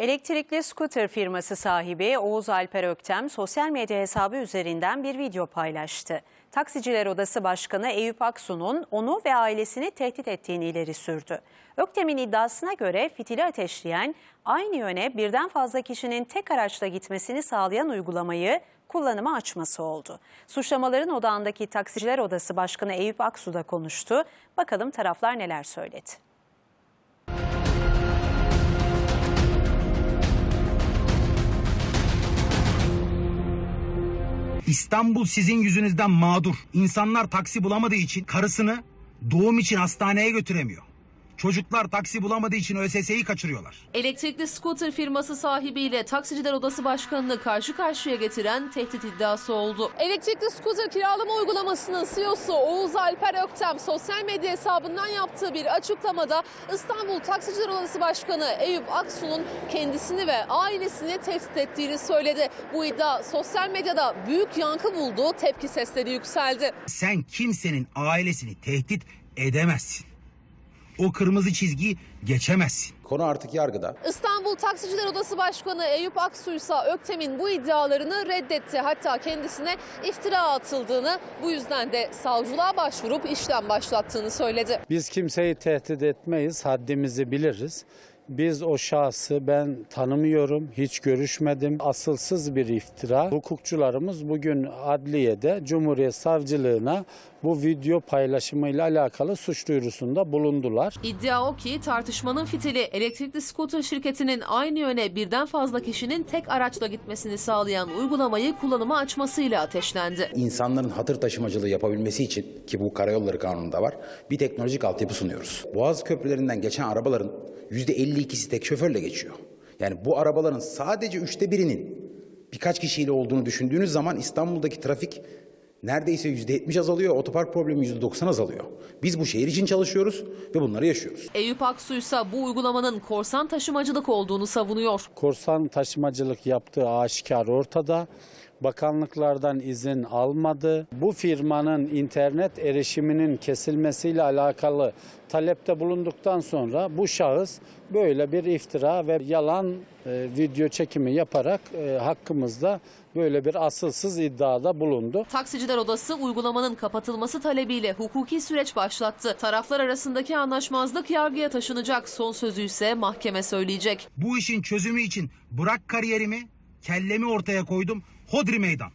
Elektrikli scooter firması sahibi Oğuz Alper Öktem sosyal medya hesabı üzerinden bir video paylaştı. Taksiciler Odası Başkanı Eyüp Aksu'nun onu ve ailesini tehdit ettiğini ileri sürdü. Öktem'in iddiasına göre fitili ateşleyen aynı yöne birden fazla kişinin tek araçla gitmesini sağlayan uygulamayı kullanıma açması oldu. Suçlamaların odağındaki Taksiciler Odası Başkanı Eyüp Aksu da konuştu. Bakalım taraflar neler söyledi. İstanbul sizin yüzünüzden mağdur. İnsanlar taksi bulamadığı için karısını doğum için hastaneye götüremiyor. Çocuklar taksi bulamadığı için ÖSS'yi kaçırıyorlar. Elektrikli scooter firması sahibiyle Taksiciler Odası Başkanı'nı karşı karşıya getiren tehdit iddiası oldu. Elektrikli scooter kiralama uygulamasının CEO'su Oğuz Alper Öktem sosyal medya hesabından yaptığı bir açıklamada İstanbul Taksiciler Odası Başkanı Eyüp Aksu'nun kendisini ve ailesini tehdit ettiğini söyledi. Bu iddia sosyal medyada büyük yankı buldu, tepki sesleri yükseldi. Sen kimsenin ailesini tehdit edemezsin. O kırmızı çizgiyi geçemezsin. Konu artık yargıda. İstanbul Taksiciler Odası Başkanı Eyüp Aksu ise Öktem'in bu iddialarını reddetti. Hatta kendisine iftira atıldığını bu yüzden de savcılığa başvurup işlem başlattığını söyledi. Biz kimseyi tehdit etmeyiz, haddimizi biliriz. Biz o şahsı ben tanımıyorum, hiç görüşmedim. Asılsız bir iftira. Hukukçularımız bugün adliyede Cumhuriyet Savcılığına bu video paylaşımıyla alakalı suç duyurusunda bulundular. İddia o ki tartışmanın fitili elektrikli scooter şirketinin aynı yöne birden fazla kişinin tek araçla gitmesini sağlayan uygulamayı kullanıma açmasıyla ateşlendi. İnsanların hatır taşımacılığı yapabilmesi için ki bu karayolları kanununda var bir teknolojik altyapı sunuyoruz. Boğaz köprülerinden geçen arabaların %52'si tek şoförle geçiyor. Yani bu arabaların sadece üçte birinin birkaç kişiyle olduğunu düşündüğünüz zaman İstanbul'daki trafik neredeyse %70 azalıyor, otopark problemi %90 azalıyor. Biz bu şehir için çalışıyoruz ve bunları yaşıyoruz. Eyüp Aksu ise bu uygulamanın korsan taşımacılık olduğunu savunuyor. Korsan taşımacılık yaptığı aşikar ortada. Bakanlıklardan izin almadı. Bu firmanın internet erişiminin kesilmesiyle alakalı talepte bulunduktan sonra bu şahıs böyle bir iftira ve yalan e, video çekimi yaparak e, hakkımızda böyle bir asılsız iddiada bulundu. Taksiciler Odası uygulamanın kapatılması talebiyle hukuki süreç başlattı. Taraflar arasındaki anlaşmazlık yargıya taşınacak. Son sözü ise mahkeme söyleyecek. Bu işin çözümü için bırak kariyerimi, kellemi ortaya koydum. Hodri meydan.